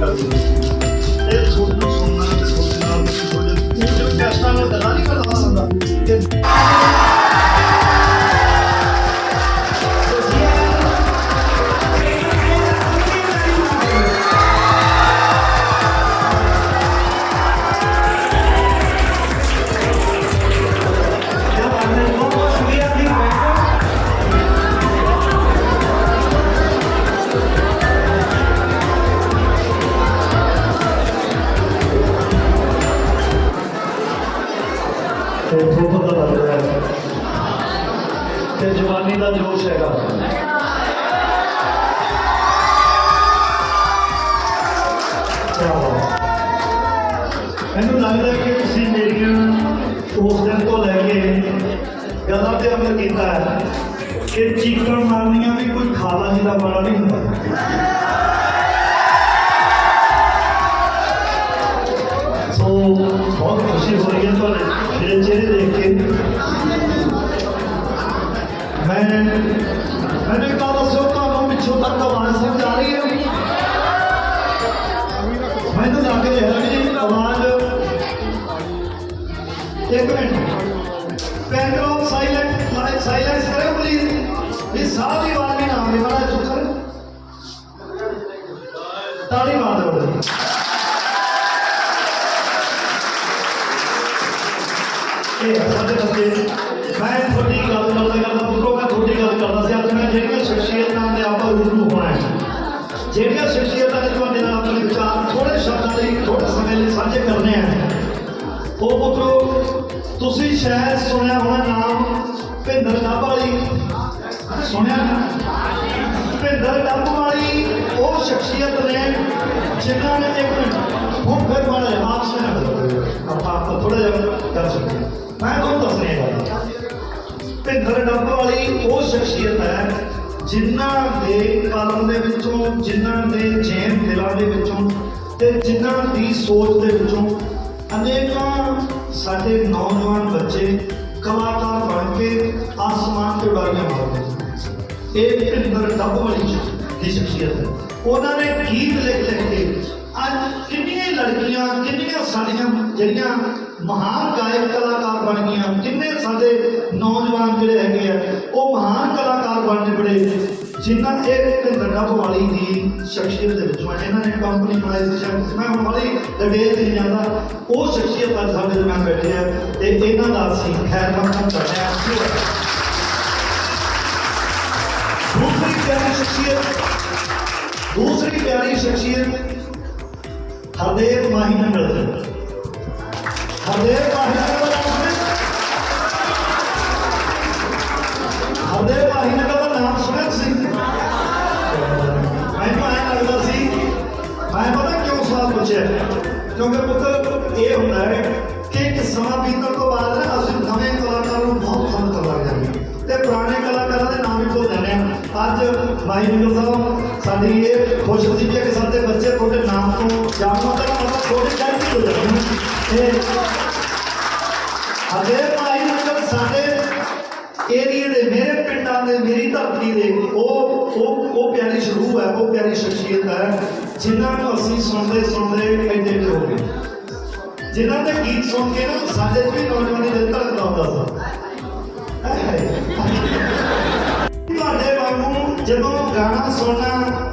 ਕਰਦੇ ਹੋ ਤੇ ਜਵਾਨੀ ਦਾ ਜੋਸ਼ ਹੈਗਾ। ਮੈਨੂੰ ਲੱਗਦਾ ਕਿ ਤੁਸੀਂ ਮੇਰੀਆਂ ਉਸ ਦਿਨ ਤੋਂ ਲੈ ਕੇ ਗੱਲਾਂ ਤੇ ਅਮਲ ਕੀਤਾ ਹੈ ਕਿ ਚੀਕਾਂ ਮਾਰਨੀਆਂ ਵੀ ਕੋਈ ਖਾਲਾ ਜੀ ਦਾ ਮਾੜਾ ਨਹੀਂ ਹੁੰਦਾ। ਮੈਨੂੰ ਇੱਕ ਦੱਸੋ ਤੁਹਾਨੂੰ ਪਿੱਛੋਂ ਤੱਕ ਆਵਾਜ਼ ਸਮਝ ਆ ਰਹੀ ਹੈ। ਮੈਨੂੰ ਲੱਗ ਰਿਹਾ ਹੈ ਕਿ ਆਵਾਜ਼ ਇੱਕ ਮਿੰਟ। ਬੈਕਗ੍ਰਾਉਂਡ ਸਾਇਲੈਂਟ ਸਾਇਲੈਂਸ ਕਰਿਓ ਪਲੀਜ਼ ਇਹ ਸਾਹ ਦੀ ਆਵਾਜ਼ ਨਹੀਂ ਆਉਂਦੀ ਮਾੜਾ ਸ਼ੁਕਰ। ਤਾੜੀ ਮਾਰ ਤੁਸੀਂ ਸ਼ਾਇਦ ਸੁਣਿਆ ਹੋਣਾ ਨਾਮ, ਭਿੰਦਰ ਡੱਬ ਵਾਲੀ। ਸੁਣਿਆ? ਭਿੰਦਰ ਡੱਬ ਵਾਲੀ, ਉਹ ਸ਼ਖਸੀਅਤ ਨੇ ਜਿਨ੍ਹਾਂ ਨੇ ਇੱਕ ਮਿੰਟ ਹੁਣ ਫਿਰ ਮਾੜਾ ਜਿਹਾ ਆਪ ਆਪਾਂ ਆਪਾਂ ਥੋੜਾ ਜਿਹਾ ਕਰ ਸਕਦੇ ਮੈਂ ਤੁਹਾਨੂੰ ਦੱਸ ਰਿਹਾ ਹਾਂ ਭਿੰਦਰ ਡੱਬ ਵਾਲੀ ਉਹ ਸ਼ਖਸੀਅਤ ਹੈ ਜਿਨ੍ਹਾਂ ਦੇ ਕਲਮ ਦੇ ਵਿੱਚੋਂ, ਜਿਨ੍ਹਾਂ ਦੇ ਜੈਨ ਦਿਲਾਂ ਦੇ ਵਿੱਚੋਂ ਤੇ ਜਿਨ੍ਹਾਂ ਦੀ ਸੋਚ ਦੇ ਵਿੱਚੋਂ ਅਨੇਕਾਂ ਸਾਡੇ ਨੌਜਵਾਨ ਬੱਚੇ ਕਲਾਕਾਰ ਬਣ ਕੇ ਆਸਮਾਨ ਤੇ ਉਡਾਰੀਆਂ ਮਾਰਦੇ ਨੇ। ਇਹ ਭਿੰਦਰ ਡੱਬ ਵਾਲੀ ਦੀ ਸ਼ਖਸੀਅਤ ਹੈ। ਉਹਨਾਂ ਨੇ ਗੀਤ ਲਿਖ ਲਿਖ ਕੇ ਅੱਜ ਕਿੰਨੀਆਂ ਲੜਕੀਆਂ, ਕਿੰਨੀਆਂ ਸਾਡੀਆਂ ਜਿਹੜੀਆਂ ਮਹਾਨ ਗਾਇਕ ਕਲਾਕਾਰ ਬਣ ਗਈਆਂ, ਕਿੰਨੇ ਸਾਡੇ ਨੌਜਵਾਨ ਜਿਹੜੇ ਹੈਗੇ ਆ, ਉਹ ਮਹਾਨ ਕਲਾਕਾਰ ਬਣ ਨਿਬੜੇ ਜਿੰਨਾ ਇਹ ਭਿੰਦਰ ਕਾਬੋਵਾਲੀ ਦੀ ਸ਼ਖਸੀਅਤ ਦੇ ਵਿੱਚੋਂ ਇਹਨਾਂ ਨੇ ਕੰਪਨੀ ਵਾਲੇ ਦੀ ਸ਼ਖਸੀਅਤ ਮੈਂ ਵਾਲੀ ਡਿਟੇਲ ਤੇ ਜਾਂਦਾ, ਉਹ ਸ਼ਖਸੀਅਤ ਦਾ ਸਾਡੇ ਨਾਲ ਬੈਠੇ ਆ ਤੇ ਇਹਨਾਂ ਦਾ ਅਸੀਂ ਖੈਰ ਮਕਸਦ ਕਰਦੇ ਆ ਦੂਸਰੀ ਪਿਆਰੀ ਸ਼ਖਸੀਅਤ, ਦੂਸਰੀ ਪਿਆਰੀ ਸ਼ਖਸੀਅਤ ਹਰਦੇਵ ਮਾਹੀ ਨਾਲ ਮਿਲਦੇ ਹਰਦੇਵ ਮਾਹੀ ਨਾਲ ਕਿਉਂਕਿ ਪੁੱਤ, ਇਹ ਹੁੰਦਾ ਹੈ ਕਿ ਇੱਕ ਸਮਾਂ ਬੀਤਣ ਤੋਂ ਬਾਅਦ ਨਾ ਅਸੀਂ ਨਵੇਂ ਕਲਾਕਾਰਾਂ ਨੂੰ ਬਹੁਤ ਪਸੰਦ ਕਰਨ ਜਾਂਦੇ ਤੇ ਪੁਰਾਣੇ ਕਲਾਕਾਰਾਂ ਦੇ ਨਾਮ ਵੀ ਭੁੱਲ ਜਾਂਦੇ ਹਾਂ। ਅੱਜ ਭਾਈ ਨਿਗਲ ਸਾਹਿਬ, ਸਾਡੀ ਇਹ ਖੁਸ਼ਨਸੀਬੀ ਹੈ ਕਿ ਸਾਡੇ ਬੱਚੇ ਤੁਹਾਡੇ ਨਾਮ ਤੋਂ ਜਾਣੂ ਤਾਂ ਮਤਲਬ ਥੋੜੇ ਚਾਹੀਦੇ ਹੋ ਜਾਂਦੇ ਨੇ ਅਗੇ ਭਾਈ ਨਿਗਲ ਸਾਡੇ ਏਰੀਏ ਦੇ, ਮੇਰੇ ਪਿੰਡਾਂ ਦੇ, ਮੇਰੀ ਧਰਤੀ ਦੇ, ਉਹ ਪਿਆਰੀ ਸ਼ਰੂਹ ਹੈ ਉਹ ਪਿਆਰੀ ਸ਼ਖਸੀਅਤ ਹੈ। ਜਿਨ੍ਹਾਂ ਨੂੰ ਅਸੀਂ ਸੁਣਦੇ ਸੁਣਦੇ ਐਡੇ ਐਡੇ ਹੋ ਗਏ। ਜਿਨ੍ਹਾਂ ਦੇ ਗੀਤ ਸੁਣ ਕੇ ਨਾ ਸਾਡੇ ਵੀ ਨੌਜਵਾਨੀ ਦਿਲ ਧੜਕਦਾ ਹੁੰਦਾ ਸੀ। ਤੁਹਾਡੇ ਵਾਂਗੂ ਜਦੋਂ ਗਾਣਾ ਸੁਣਨਾ,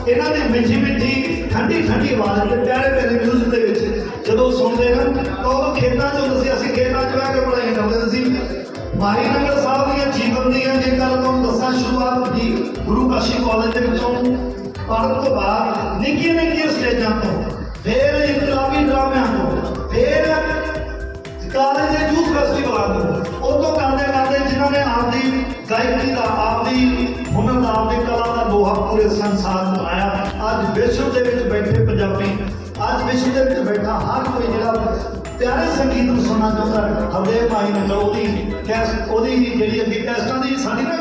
ਇਹਨਾਂ ਦੀ ਮਿੱਠੀ ਮਿੱਠੀ, ਠੰਡੀ ਠੰਡੀ ਆਵਾਜ਼ ਤੇ ਪਿਆਰੇ ਪਿਆਰੇ ਮਿਊਜ਼ਿਕ ਦੇ ਵਿੱਚ। ਜਦੋਂ ਸੁਣਦੇ ਨਾ, ਤਾਂ ਉਹ ਖੇਤਾਂ 'ਚ ਹੁੰਦੇ ਸੀ ਅਸੀਂ ਖੇਤਾਂ 'ਚ ਬਹਿ ਕੇ ਪੜ੍ਹਾਈ ਕਰਦੇ ਸੀ। ਮਾਈ ਨਗਰ ਸਾਹਿਬ ਦੀਆਂ ਜੀਵਨ ਦੀਆਂ ਜੇ ਜੇਕਰ ਤੁਹਾਨੂੰ ਦੱਸਾਂ ਸ਼ੁਰੂਆਤ ਦੀ, ਗੁਰੂ ਕਾਸ਼ੀ ਕਾਲਜ ਦੇ ਵਿੱਚੋਂ ਪੜ੍ਹਨ ਤੋਂ ਬਾਅਦ ਨਿੱਕੀਆਂ ਨਿੱਕੀਆਂ ਸਟੇਜਾਂ ਤੋਂ, ਫਿਰ ਇਨਕਲਾਬੀ ਡਰਾਮਿਆਂ ਤੋਂ, ਫਿਰ ਕਾਲਜ ਦੇ ਯੂਥ ਫੈਸਟੀਵਲਾਂ ਤੋਂ ਉਹ ਤੋਂ ਕਰਦੇ ਕਰਦੇ ਜਿਨ੍ਹਾਂ ਨੇ ਆਪਦੀ ਗਾਇਕੀ ਦਾ, ਆਪਦੀ ਹੁਨਰ ਦਾ, ਆਪਦੀ ਕਲਾ ਦਾ ਲੋਹਾ ਪੂਰੇ ਸੰਸਾਰ ਨੂੰ ਆਇਆ ਅੱਜ ਵਿਸ਼ਵ ਦੇ ਵਿੱਚ ਬੈਠੇ ਪੰਜਾਬੀ ਅੱਜ ਵਿਸ਼ਵ ਦੇ ਵਿੱਚ ਬੈਠਾ ਹਰ ਕੋਈ ਜਿਹੜਾ ਪਿਆਰੇ ਸੰਗੀਤ ਨੂੰ ਸੁਣਨਾ ਚਾਹੁੰਦਾ ਹਰਦੇਵ ਮਾਈ ਨੰਗਲ ਉਹਦੀ ਕੈਸ ਉਹਦੀ ਜਿਹੜੀ ਅੱਗੇ ਕੈਸਟਾਂ ਦੀ ਸਾਡੀ ਨਾ,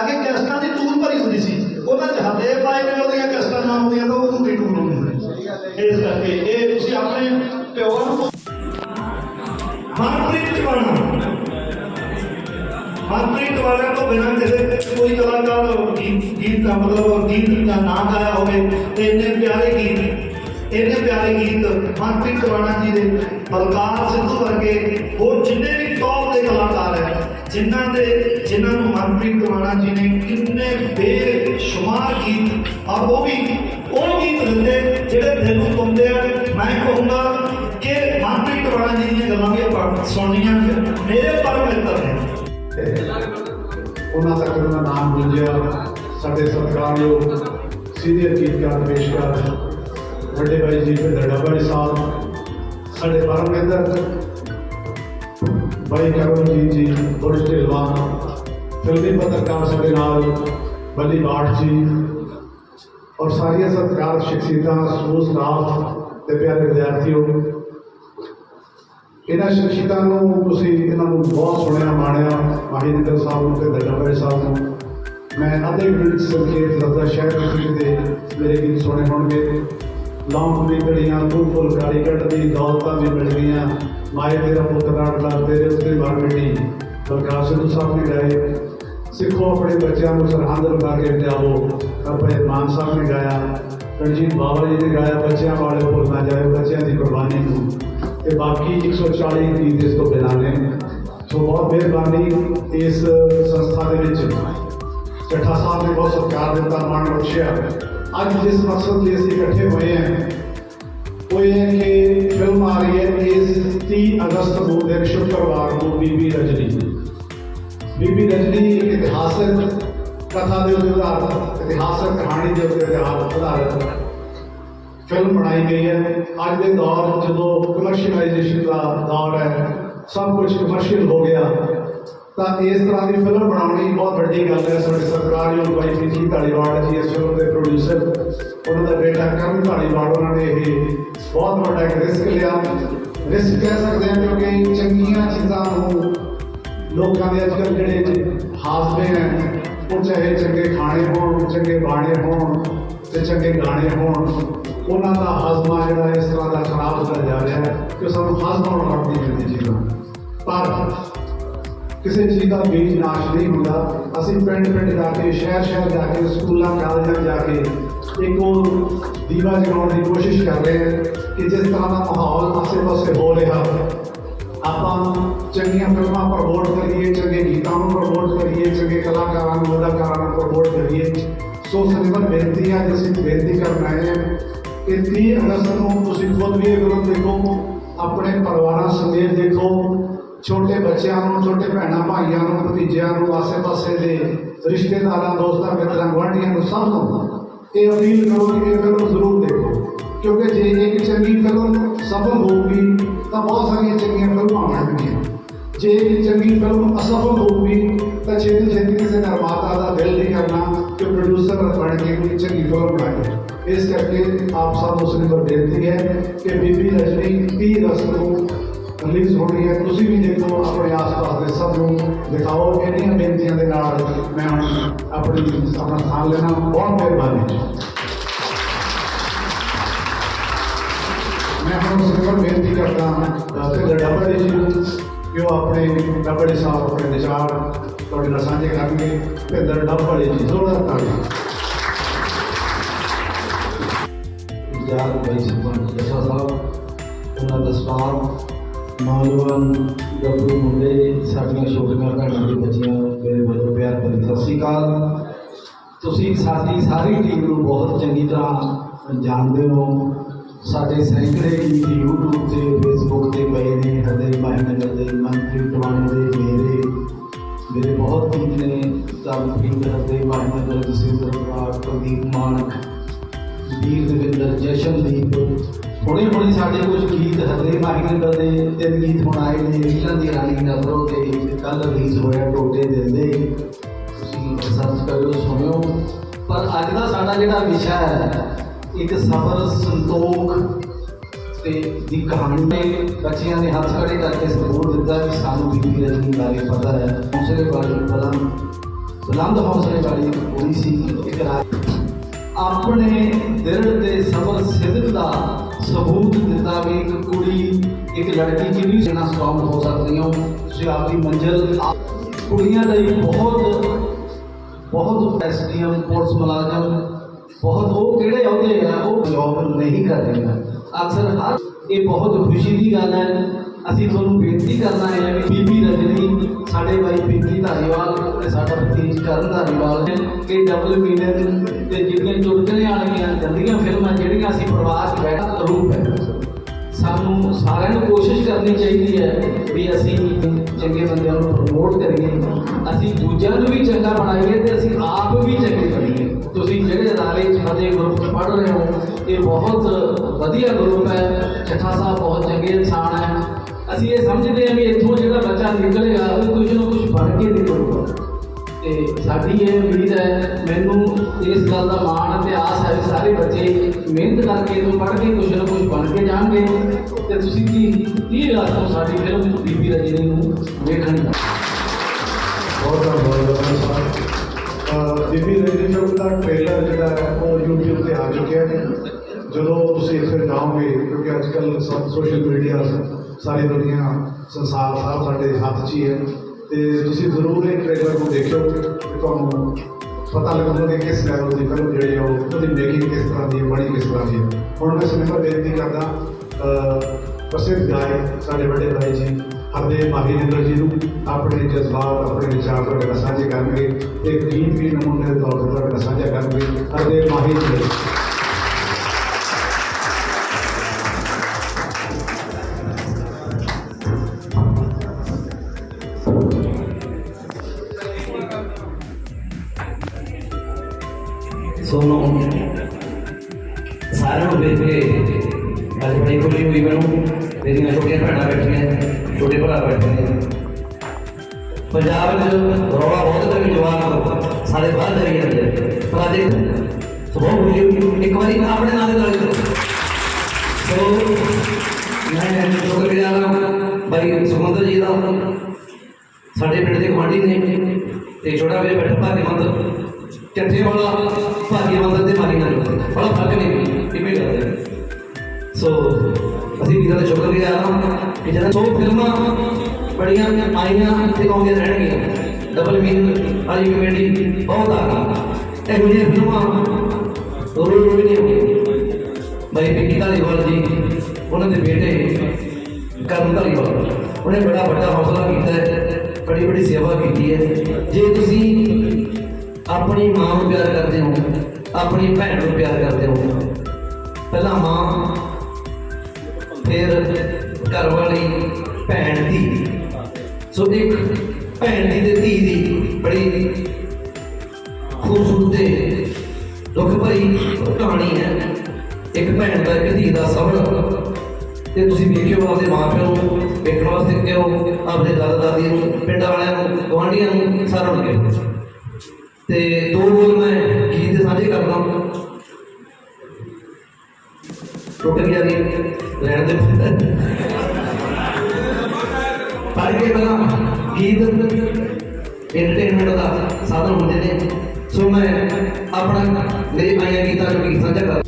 ਅੱਗੇ ਕੈਸਟਾਂ ਦੀ ਟੂਰ ਭਰੀ ਹੁੰਦੀ ਸੀ। ਉਹਨਾਂ ਚ ਹਰਦੇਵ ਮਾਈ ਨੰਗਲ ਦੀਆਂ ਕੈਸਟਾਂ ਨਾ ਹੁੰਦੀਆਂ ਤਾਂ ਉਹ ਦੂਜੀ ਟੂਰ ਹੁੰਦੀ ਇਸ ਕਰਕੇ ਇਹ ਤੁਸੀਂ ਆਪਣੇ ਪਿਓ ਨੂੰ ਮਨਪ੍ਰੀਤ ਟਿਵਾਣਾ ਮਨਪ੍ਰੀਤ ਟਿਵਾਣਾ ਤੋਂ ਬਿਨਾਂ ਜਿਹੜੇ ਕੋਈ ਕਲਾਕਾਰ ਗੀਤ ਦਾ ਮਤਲਬ ਗੀਤ ਦਾ ਨਾਂ ਗਾਇਆ ਹੋਵੇ ਤੇ ਇੰਨੇ ਪਿਆਰੇ ਗੀਤ ਇੰਨੇ ਪਿਆਰੇ ਗੀਤ ਮਨਪ੍ਰੀਤ ਰਾਣਾ ਜੀ ਦੇ ਬਲਕਾਰ ਸਿੱਧੂ ਵਰਗੇ ਹੋਰ ਜਿੰਨੇ ਵੀ ਟੌਪ ਦੇ ਕਲਾਕਾਰ ਹੈ, ਜਿਨ੍ਹਾਂ ਦੇ, ਜਿਨ੍ਹਾਂ ਨੂੰ ਮਨਪ੍ਰੀਤ ਟਵਾਣਾ ਜੀ ਨੇ ਕਿੰਨੇ ਬੇਸ਼ੁਮਾਰ ਗੀਤ, ਔਰ ਉਹ ਵੀ ਉਹ ਗੀਤ ਦਿੰਦੇ, ਜਿਹੜੇ ਦਿਲ ਨੂੰ ਪਾਉਂਦੇ ਆ। ਮੈਂ ਕਹੂੰਗਾ ਕਿ ਮਨਪ੍ਰੀਤ ਰਾਣਾ ਜੀ ਦੀਆਂ ਗੱਲਾਂ ਵੀ ਆਪਾਂ ਸੁਣਨੀਆਂ ਮੇਰੇ ਪਰਮ ਮਿੱਤਰ ਨੇ। ਉਹਨਾਂ ਤੱਕ ਦਾ ਨਾਮ ਗੁੰਜਿਆ ਸਾਡੇ ਸਤਿਕਾਰਯੋਗ ਸੀਨੀਅਰ ਗੀਤਕਾਰ ਪੇਸ਼ਕਾਰ ਵੱਡੇ ਭਾਈ ਜੀ ਭਿੰਦਰ ਡੱਬਾ ਜੀ ਸਾਹਿਬ ਸਾਡੇ ਪਰਮ ਮਿੱਤਰ ਭਾਈ ਕਰਮਜੀਤ ਜੀ, ਬੁਰਜ ਢਿਲਵਾ ਫਿਲਮੀ ਪੱਤਰਕਾਰ ਸਾਡੇ ਨਾਲ, ਬੱਲੀ ਬਾਠ ਜੀ, ਔਰ ਸਾਰੀਆਂ ਸਤਿਕਾਰ ਸ਼ਖਸੀਅਤਾਂ ਸਕੂਲ ਸਟਾਫ ਤੇ ਪਿਆਰੇ ਵਿਦਿਆਰਥੀਓ। ਇਹਨਾਂ ਸ਼ਖਸੀਅਤਾਂ ਨੂੰ ਤੁਸੀਂ ਇਹਨਾਂ ਨੂੰ ਬਹੁਤ ਸੁਣਿਆ, ਮਾਣਿਆ। ਮਾਹੀਨਦਰ ਸਾਹਿਬ ਨੂੰ ਤੇ ਦਰਬਾਰੇ ਸਾਹਿਬ ਨੂੰ। ਮੈਂ ਅੱਧੇ ਮਿੰਟ ਸੰਕੇਤ ਲੱਗਦਾ ਸ਼ਾਇਦ ਤੁਸੀਂ ਕਿਤੇ ਮੇਰੇ ਗੀਤ ਸੁਣੇ ਹੋਣਗੇ। ਲੌਂਗ ਵੀ ਘੜੀਆਂ ਤੂੰ ਫੁਲਕਾਰੀ ਕੱਢਦੀ, ਦੌਲਤਾਂ ਵੀ ਮਿਲ ਗਈਆਂ। ਮਾਏ ਤੇਰਾ ਪੁੱਤ ਰਾੜਦਾ ਤੇਰੇ ਉੱਤੇ ਮਰ ਮਿੱਟੀ ਪ੍ਰਕਾਸ਼ ਸਿੱਧੂ ਸਾਹਿਬ ਨੇ ਗਾਏ ਸਿੱਖੋ ਆਪਣੇ ਬੱਚਿਆਂ ਨੂੰ ਸਰਹੰਦ ਲਗਾ ਕੇ ਲਿਆਓ ਹਰਭਜਨ ਮਾਨ ਸਾਹਿਬ ਨੇ ਗਾਇਆ। ਰਣਜੀਤ ਬਾਵਾ ਜੀ ਨੇ ਗਾਇਆ, ਬੱਚਿਆਂ ਵਾਲੇ ਭੁੱਲ ਨਾ ਜਾਏ ਬੱਚਿਆਂ ਦੀ ਕੁਰਬਾਨੀ ਨੂੰ। ਤੇ ਬਾਕੀ 140 ਗੀਤ ਇਸ ਤੋਂ ਬਿਨਾਂ ਨੇ। ਸੋ ਬਹੁਤ ਮਿਹਰਬਾਨੀ ਇਸ ਸੰਸਥਾ ਦੇ ਵਿੱਚ। ਚੱਠਾ ਸਾਹਿਬ ਨੇ ਬਹੁਤ ਸਤਿਕਾਰ ਦਿੱਤਾ, ਮਾਣ ਬਖਸ਼ਿਆ। ਅੱਜ ਜਿਸ ਮਕਸਦ ਲਈ ਅਸੀਂ ਇਕੱਠੇ ਹੋਏ ਹਾਂ, ਉਹ ਇਹ ਹੈ ਕਿ ਫਿਲਮ ਆ ਰਹੀ ਹੈ ਇਸ 30 ਅਗਸਤ ਨੂੰ ਦਿਨ ਸ਼ੁੱਕਰਵਾਰ ਨੂੰ ਬੀਬੀ ਰਜਨੀ। ਬੀਬੀ ਰਜਨੀ ਇੱਕ ਇਤਿਹਾਸਕ ਕਥਾ ਦੇ ਉੱਤੇ ਆਧਾਰਿਤ ਇਤਿਹਾਸਕ ਕਹਾਣੀ ਦੇ ਉੱਤੇ ਆਧਾਰਿਤ ਫਿਲਮ ਬਣਾਈ ਗਈ ਹੈ। ਅੱਜ ਦੇ ਦੌਰ ਜਦੋਂ ਕਮਰਸ਼ੀਅਲਾਈਜੇਸ਼ਨ ਦਾ ਦੌਰ ਹੈ, ਸਭ ਕੁਝ ਕਮਰਸ਼ੀਅਲ ਹੋ ਗਿਆ। ਤਾਂ ਇਸ ਤਰ੍ਹਾਂ ਦੀ ਫਿਲਮ ਬਣਾਉਣੀ ਬਹੁਤ ਵੱਡੀ ਗੱਲ ਹੈ। ਸਾਡੇ ਸਰਕਾਰ ਸਰਕਾਰਯੋਗ ਬਾਈ ਜੀ ਜੀ, ਧਾਲੀਵਾਲ ਜੀ ਇਸ ਫਿਲਮ ਦੇ ਪ੍ਰੋਡਿਊਸਰ ਉਹਨਾਂ ਦਾ ਬੇਟਾ ਕਰਨ ਧਾਲੀਵਾਲ, ਉਹਨਾਂ ਨੇ ਇਹ ਬਹੁਤ ਵੱਡਾ ਰਿਸਕ ਲਿਆ। ਰਿਸਕ ਕਹਿ ਸਕਦੇ ਹਾਂ ਕਿਉਂਕਿ ਚੰਗੀਆਂ ਚੀਜ਼ਾਂ ਨੂੰ ਲੋਕਾਂ ਦੇ ਅੱਜਕੱਲ ਜਿਹੜੇ ਹਾਜ਼ਮੇ ਹੈ ਉਹ ਚਾਹੇ ਚੰਗੇ ਖਾਣੇ ਹੋਣ, ਚੰਗੇ ਬਾਣੇ ਹੋਣ ਤੇ ਚੰਗੇ ਗਾਣੇ ਹੋਣ, ਉਹਨਾਂ ਦਾ ਹਾਜ਼ਮਾ ਜਿਹੜਾ ਇਸ ਤਰ੍ਹਾਂ ਦਾ ਖਰਾਬ ਹੁੰਦਾ ਜਾ ਰਿਹਾ ਹੈ ਕਿ ਸਾਨੂੰ ਹਾਜ਼ਮਾ ਹੋਣ ਦੀ ਮਿਲਦੀ ਚੀਜ਼ਾਂ। ਪਰ ਕਿਸੇ ਚੀਜ਼ ਦਾ ਬੀਜ ਨਾਸ਼ ਨਹੀਂ ਹੁੰਦਾ। ਅਸੀਂ ਪਿੰਡ ਪਿੰਡ ਜਾ ਕੇ, ਸ਼ਹਿਰ ਸ਼ਹਿਰ ਜਾ ਕੇ, ਸਕੂਲਾਂ, ਕਾਲਜਾਂ ਜਾ ਕੇ ਇੱਕ ਉਹ ਦੀਵਾ ਜਗਾਉਣ ਦੀ ਕੋਸ਼ਿਸ਼ ਕਰ ਰਹੇ ਹਾਂ ਕਿ ਜਿਸ ਤਰ੍ਹਾਂ ਦਾ ਮਾਹੌਲ ਆਸੇ-ਪਾਸੇ ਹੋ ਰਿਹਾ। ਆਪਾਂ ਚੰਗੀਆਂ ਫਿਲਮਾਂ ਪ੍ਰਮੋਟ ਕਰੀਏ, ਚੰਗੇ ਗੀਤਾਂ ਨੂੰ ਪ੍ਰਮੋਟ ਕਰੀਏ, ਚੰਗੇ ਕਲਾਕਾਰਾਂ ਨੂੰ, ਅਦਾਕਾਰਾਂ ਨੂੰ ਪ੍ਰਮੋਟ ਕਰੀਏ। ਸੋ ਸਿਨੇਮਾ ਬੇਨਤੀ ਹੈ ਜਿਸ ਵਿੱਚ ਬੇਨਤੀ ਕਰਨ ਆਏ ਹਾਂ ਕਿ 30 ਅਗਸਤ ਨੂੰ ਤੁਸੀਂ ਖੁਦ ਵੀ ਇਹ ਫਿਲਮ ਦੇਖੋ, ਆਪਣੇ ਪਰਿਵਾਰਾਂ ਸਮੇਤ ਦੇਖੋ। ਛੋਟੇ ਬੱਚਿਆਂ ਨੂੰ, ਛੋਟੇ ਭੈਣਾਂ ਭਾਈਆਂ ਨੂੰ, ਭਤੀਜਿਆਂ ਨੂੰ, ਆਸੇ-ਪਾਸੇ ਦੇ ਰਿਸ਼ਤੇਦਾਰਾਂ, ਦੋਸਤਾਂ, ਮਿੱਤਰਾਂ, ਗੁਆਂਢੀਆਂ ਨੂੰ ਸਭ ਨੂੰ ਇਹ ਅਪੀਲ ਕਰੋ ਕਿ ਇਹ ਫਿਲਮ ਜ਼ਰੂਰ ਦੇਖੋ। ਕਿਉਂਕਿ ਜੇ ਇੱਕ ਚੰਗੀ ਫਿਲਮ ਸਫਲ ਹੋਊਗੀ, ਤਾਂ ਬਹੁਤ ਸਾਰੀਆਂ ਚੰਗੀਆਂ ਫਿਲਮਾਂ ਬਣਨਗੀਆਂ ਜੇ ਇੱਕ ਚੰਗੀ ਫਿਲਮ ਅਸਫਲ ਹੋਊਗੀ, ਤਾਂ ਛੇਤੀ ਛੇਤੀ ਕਿਸੇ ਨਿਰਮਾਤਾ ਦਾ ਦਿਲ ਨਹੀਂ ਕਰਨਾ ਕਿ ਪ੍ਰੋਡਿਊਸਰ ਬਣ ਕੇ ਕੋਈ ਚੰਗੀ ਫਿਲਮ ਬਣਾਏ। ਇਸ ਕਰਕੇ ਆਪ ਸਭ ਨੂੰ ਸਿਨੇਮਾ ਬੇਨਤੀ ਹੈ ਕਿ ਬੀਬੀ ਰਜਨੀ 30 ਅਗਸਤ ਨੂੰ ਰਿਲੀਜ਼ ਹੋਣੀ ਹੈ ਤੁਸੀਂ ਵੀ ਦੇਖੋ ਆਪਣੇ ਆਸ-ਪਾਸ ਦੇ ਸਭ ਨੂੰ ਦਿਖਾਓ ਇੰਨੀਆਂ ਬੇਨਤੀਆਂ ਦੇ ਨਾਲ ਮੈਂ ਹੁਣ ਆਪਣੀ ਆਪਣਾ ਸਥਾਨ ਲੈਣਾ ਬਹੁਤ ਮਿਹਰਬਾਨੀ ਮੈਂ ਹੁਣ ਸਿਰਫ ਬੇਨਤੀ ਕਰਦਾ ਹਾਂ ਤੇ ਡਬਲ ਜੀ ਨੂੰ ਕਿ ਉਹ ਆਪਣੇ ਡਬਲ ਸਾਹਿਬ ਆਪਣੇ ਵਿਚਾਰ ਤੁਹਾਡੇ ਨਾਲ ਸਾਂਝੇ ਕਰਨਗੇ ਭਿੰਦਰ ਡਬਲ ਜੀ ਜ਼ੋਰਦਾਰ ਤਾੜੀਆਂ ਯਾਰ ਬਾਈ ਸਰਪੰਚ ਜੱਸਾ ਸਾਹਿਬ ਉਹਨਾਂ ਦਾ ਸਟਾਫ ਨੌਜਵਾਨ ਗੱਭਰੂ ਮੁੰਡੇ ਸਾਡੀਆਂ ਛੋਟੀਆਂ ਭੈਣਾਂ ਦੇ ਬੱਚੀਆਂ ਮੇਰੇ ਵੱਲੋਂ ਪਿਆਰ ਭਰੀ ਸਤਿ ਸ਼੍ਰੀ ਅਕਾਲ। ਤੁਸੀਂ ਸਾਡੀ ਸਾਰੀ ਟੀਮ ਨੂੰ ਬਹੁਤ ਚੰਗੀ ਤਰ੍ਹਾਂ ਜਾਣਦੇ ਹੋ। ਸਾਡੇ ਸੈਂਕੜੇ ਗੀਤ YouTube ਤੇ, Facebook ਤੇ ਪਏ ਨੇ ਹਰਦੇ ਮਹਿਨਗਰ ਦੇ ਮੰਤਰੀ, ਟਵਾਣੇ ਦੇ ਮੇਰੇ। ਮੇਰੇ ਬਹੁਤ ਗੀਤ ਨੇ ਜਗਪ੍ਰੀਤ ਹਰਦੇ ਮਹਿਨਗਰ ਜਸਿੰਦਰ ਕੁਮਾਰ, ਪ੍ਰਦੀਪ ਮਾਨਕ ਵੀਰ ਦਵਿੰਦਰ ਜਸ਼ਨਦੀਪ ਹੁਣੇ ਹੁਣੇ ਸਾਡੇ ਕੁਝ ਗੀਤ ਹਰਦੇ ਮਾਹੀਨਗਰ ਦੇ ਤਿੰਨ ਗੀਤ ਹੁਣ ਆਏ ਨੇ ਰੀਲਾਂ ਦੀ ਰਾਣੀ ਨਜ਼ਰੋਂ ਤੇ ਕੱਲ ਰਿਲੀਜ਼ ਹੋਇਆ ਟੋਟੇ ਦਿਲ ਤੁਸੀਂ ਸਰਚ ਕਰਿਓ, ਸੁਣਿਓ। ਪਰ ਅੱਜ ਦਾ ਸਾਡਾ ਜਿਹੜਾ ਵਿਸ਼ਾ ਹੈ, ਇੱਕ ਸਬਰ, ਸੰਤੋਖ ਤੇ ਦੀ ਕਹਾਣੀ ਨੇ ਬੱਚਿਆਂ ਨੇ ਹੱਥ ਖੜੇ ਕਰਕੇ ਸਬੂਤ ਦਿੱਤਾ ਕਿ ਸਾਨੂੰ ਬੀਬੀ ਰਜਨੀ ਬਾਰੇ ਪਤਾ ਹੈ। ਦੂਸਰੇ ਵਾਲੀ ਬਲੰਦ ਬੁਲੰਦ ਹੌਸਲੇ ਵਾਲੀ ਕੁੜੀ ਸੀ, ਇੱਕ ਰਾਜ। ਆਪਣੇ ਦਿਲ ਦੇ ਸਬਰ ਸਿਦਕ ਦਾ ਸਬੂਤ ਦਿੱਤਾ ਵੀ ਇੱਕ ਕੁੜੀ, ਇੱਕ ਲੜਕੀ ਕਿੰਨੀ ਸੇਨਾ ਸਟਰੋਂਗ ਹੋ ਸਕਦੀ ਹੋ ਤੁਸੀਂ ਆਪਦੀ ਮੰਜ਼ਿਲ, ਆਪ- ਕੁੜੀਆਂ ਲਈ ਬਹੁਤ ਬਹੁਤ ਐਸਡੀਐਮ, ਪੁਲਿਸ ਮੁਲਾਜ਼ਮ, ਬਹੁਤ ਉਹ ਕਿਹੜੇ ਅਹੁਦੇ ਆ, ਉਹ ਜੌਬ ਨਹੀਂ ਕਰਦੀਆਂ। ਅਕਸਰ ਹਰ, ਇਹ ਬਹੁਤ ਖੁਸ਼ੀ ਦੀ ਗੱਲ ਹੈ। ਅਸੀਂ ਤੁਹਾਨੂੰ ਬੇਨਤੀ ਕਰਨਾ ਹੈ ਕਿ ਬੀਬੀ ਰਜਨੀ, ਸਾਡੇ ਬਾਈ ਪਿੰਕੀ ਧਾਰੀਵਾਲ ਤੇ ਸਾਡਾ ਭਤੀਜ ਕਰਨ ਧਾਰੀਵਾਲ ਨੇ ਇਹ ਡਬਲ ਮੀਨਰ ਤੇ ਜਿਹੜੀਆਂ ਚੁਟਕਲੇ ਵਾਲੀਆਂ ਗੰਦੀਆਂ ਫਿਲਮਾਂ ਜਿਹੜੀਆਂ ਅਸੀਂ ਪਰਿਵਾਰ 'ਚ ਬੈਠਾ ਰੂਪ ਹੈ। ਸਾਨੂੰ ਸਾਰਿਆਂ ਨੂੰ ਕੋਸ਼ਿਸ਼ ਕਰਨੀ ਚਾਹੀਦੀ ਹੈ ਵੀ ਅਸੀਂ ਚੰਗੇ ਬੰਦਿਆਂ ਨੂੰ ਪ੍ਰਮੋਟ ਕਰੀਏ। ਅਸੀਂ ਦੂਜਿਆਂ ਨੂੰ ਵੀ ਚੰਗਾ ਬਣਾਈਏ ਤੇ ਅਸੀਂ ਆਪ ਵੀ ਚੰਗੇ ਬਣੀਏ। ਤੁਸੀਂ ਜਿਹੜੇ ਅਦਾਰੇ 'ਚ ਸਾਡੇ ਗਰੁੱਪ 'ਚ ਪੜ੍ਹ ਰਹੇ ਹੋ, ਇਹ ਬਹੁਤ ਵਧੀਆ ਗਰੁੱਪ ਹੈ। ਚੱਠਾ ਸਾਹਿਬ ਬਹੁਤ ਚੰਗੇ ਇਨਸਾਨ ਹੈ। ਅਸੀਂ ਇਹ ਸਮਝਦੇ ਹਾਂ ਵੀ ਇੱਥੋਂ ਜਿਹੜਾ ਬੱਚਾ ਨਿਕਲੇਗਾ ਉਹ ਕੁਝ ਨਾ ਕੁਝ ਬਣ ਕੇ ਨਿਕਲੂਗਾ ਤੇ ਸਾਡੀ ਇਹ ਉਮੀਦ ਹੈ, ਮੈਨੂੰ ਇਸ ਗੱਲ ਦਾ ਮਾਣ ਅਤੇ ਆਸ ਹੈ ਸਾਰੇ ਬੱਚੇ ਮਿਹਨਤ ਕਰਕੇ ਤੋਂ ਪੜ੍ਹ ਕੇ ਕੁਝ ਨਾ ਕੁਝ ਬਣ ਕੇ ਜਾਣਗੇ। ਤੇ ਤੁਸੀਂ ਕੀ 30 ਅਗਸਤ ਨੂੰ ਸਾਡੀ ਫਿਲਮ ਬੀਬੀ ਰਜਨੀ ਨੂੰ ਵੇਖਣੀ ਬਹੁਤ ਧੰਨਵਾਦ। ਬੀਬੀ ਰੇਡੀ ਚੌਕ ਦਾ ਟ੍ਰੇਲਰ ਜਿਹੜਾ ਹੈ, ਉਹ YouTube ਤੇ ਆ ਚੁੱਕਿਆ ਹੈ। ਜਦੋਂ ਤੁਸੀਂ ਇੱਥੇ ਜਾਓਗੇ, ਕਿਉਂਕਿ ਅੱਜ ਕੱਲ੍ਹ ਸੋਸ਼ਲ ਮੀਡੀਆ ਸਾਰੀ ਦੁਨੀਆ, ਸੰਸਾਰ ਸਾਹਿਬ ਸਾਡੇ ਹੱਥ 'ਚ ਹੀ ਹੈ। ਤੇ ਤੁਸੀਂ ਜ਼ਰੂਰ ਇਹ ਟ੍ਰੇਲਰ ਨੂੰ ਦੇਖਿਓ ਤੇ ਤੁਹਾਨੂੰ ਪਤਾ ਲੱਗੂਗਾ ਕਿ ਕਿਸ ਲੈਵਲ ਦੀ ਫਿਲਮ ਜਿਹੜੀ ਆ ਉਹ ਉਹਦੀ ਮੇਕਿੰਗ ਕਿਸ ਤਰ੍ਹਾਂ ਦੀ ਹੈ, ਬਣੀ ਕਿਸ ਤਰ੍ਹਾਂ ਦੀ ਹੈ। ਹੁਣ ਮੈਂ ਸਿਨੇਮਾ ਬੇਨਤੀ ਕਰਦਾ ਪ੍ਰਸਿੱਧ ਗਾਇਕ ਸਾਡੇ ਵੱਡੇ ਭਾਈ ਜੀ, ਹਰਦੇਵ ਮਾਹੀਨਿੰਦਰ ਜੀ ਨੂੰ ਆਪਣੇ ਜਜ਼ਬਾਤ, ਆਪਣੇ ਵਿਚਾਰ ਤੁਹਾਡੇ ਨਾਲ ਸਾਂਝੇ ਕਰਨਗੇ ਇੱਕ ਗੀਤ ਵੀ ਨਮੂਨੇ ਦੇ ਤੌਰ ਤੇ ਤੁਹਾਡੇ ਨਾਲ ਸਾਂਝਾ ਕਰਨਗੇ। ਹਰਦੇਵ ਮਾਹੀਨਿੰਦਰ ਪੰਜਾਬ ਵਿੱਚ ਰੌਲਾ ਬਹੁਤ ਤੇ ਜਵਾਨ ਸਾਰੇ ਬਾਹਰ ਜਾਈ ਜਾਂਦੇ ਪਰ ਅੱਜ ਬਹੁਤ ਖੁਸ਼ੀ ਇੱਕ ਵਾਰੀ ਆਪਣੇ ਨਾਲ ਦੇ ਨਾਲ ਸੋ, ਮੈਂ ਸ਼ੁਕਰੀਆ ਭਾਈ ਸੁਖਮੰਦਰ ਜੀ ਦਾ। ਸਾਡੇ ਪਿੰਡ ਦੇ ਗੁਆਂਢੀ ਨੇ ਤੇ ਛੋਟਾ ਵੀਰ ਬੈਠਾ ਭਾਗੀ ਮੰਦਰ। ਚੱਠੇ ਵਾਲਾ? ਭਾਗੀ ਮੰਦਰ ਤੇ ਮਾਰੀ ਨਾਲ ਬੜਾ ਫ਼ਰਕ ਨਹੀਂ ਕਿਵੇਂ ਕਰਦੇ ਸੋ, ਅਸੀਂ ਵੀਰਾਂ ਦਾ ਸ਼ੁਕਰੀਆ ਕਿ ਜਦੋਂ ਸੋ ਫਿਲਮਾਂ ਬੜੀਆਂ ਆਈਆਂ ਤੇ ਆਉਂਦੀਆਂ ਰਹਿਣਗੀਆਂ? ਡਬਲ ਮੀਨ ਵਾਲੀ ਕਮੇਡੀ ਬਹੁਤ ਆ ਗਈ ਇਹੋ ਜਿਹੀਆਂ ਫਿਲਮਾਂ ਰੋਜ਼ ਰੋਜ਼ ਨਹੀਂ ਹੋਣਗੀਆਂ ਭਾਈ ਪਿੰਕੀ ਧਾਲੀਵਾਲ ਜੀ, ਉਹਨਾਂ ਦੇ ਬੇਟੇ ਕਰਨ ਧਾਲੀਵਾਲ। ਉਹਨੇ ਬੜਾ ਵੱਡਾ ਹੌਸਲਾ ਕੀਤਾ ਹੈ, ਬੜੀ ਬੜੀ ਸੇਵਾ ਕੀਤੀ ਹੈ। ਜੇ ਤੁਸੀਂ ਆਪਣੀ ਮਾਂ ਨੂੰ ਪਿਆਰ ਕਰਦੇ ਹੋ, ਆਪਣੀ ਭੈਣ ਨੂੰ ਪਿਆਰ ਕਰਦੇ ਹੋ, ਪਹਿਲਾਂ ਮਾਂ, ਫਿਰ ਘਰ ਵਾਲੀ ਭੈਣ ਦੀ ਸੋ ਇੱਕ ਭੈਣ ਦੀ ਤੇ ਧੀ ਦੀ ਬੜੀ ਖੂਬਸੂਰਤ ਤੇ ਦੁੱਖ ਭਰੀ ਕਹਾਣੀ ਹੈ। ਇੱਕ ਭੈਣ ਦਾ ਇੱਕ ਧੀ ਦਾ ਸਬਰ ਤੇ ਤੁਸੀਂ ਵੇਖਿਓ ਆਪਦੇ ਮਾਪਿਆਂ ਨੂੰ, ਵੇਖਣ ਵਾਸਤੇ ਕਿਉਂ ਆਪਦੇ ਦਾਦਾ ਦਾਦੀ ਨੂੰ, ਪਿੰਡ ਵਾਲਿਆਂ ਨੂੰ, ਗੁਆਂਢੀਆਂ ਨੂੰ ਸਾਰਿਆਂ ਨੂੰ ਕਿਹਾ ਤੇ ਦੋ ਬੋਲ ਮੈਂ ਗੀਤ ਸਾਂਝੇ ਕਰਦਾ ਟੁੱਟ ਗਿਆ ਜੀ, ਲੈਣ ਦੇ। ਪਹਿਲਾਂ ਗੀਤ ਐਂਟਰਟੇਨਮੈਂਟ ਦਾ ਸਾਧਨ ਹੁੰਦੇ ਨੇ। ਸੋ ਮੈਂ ਆਪਣਾ, ਮੇਰੇ ਆਇਆ ਗੀਤਾਂ ਨੂੰ ਸਾਂਝਾ ਕਰ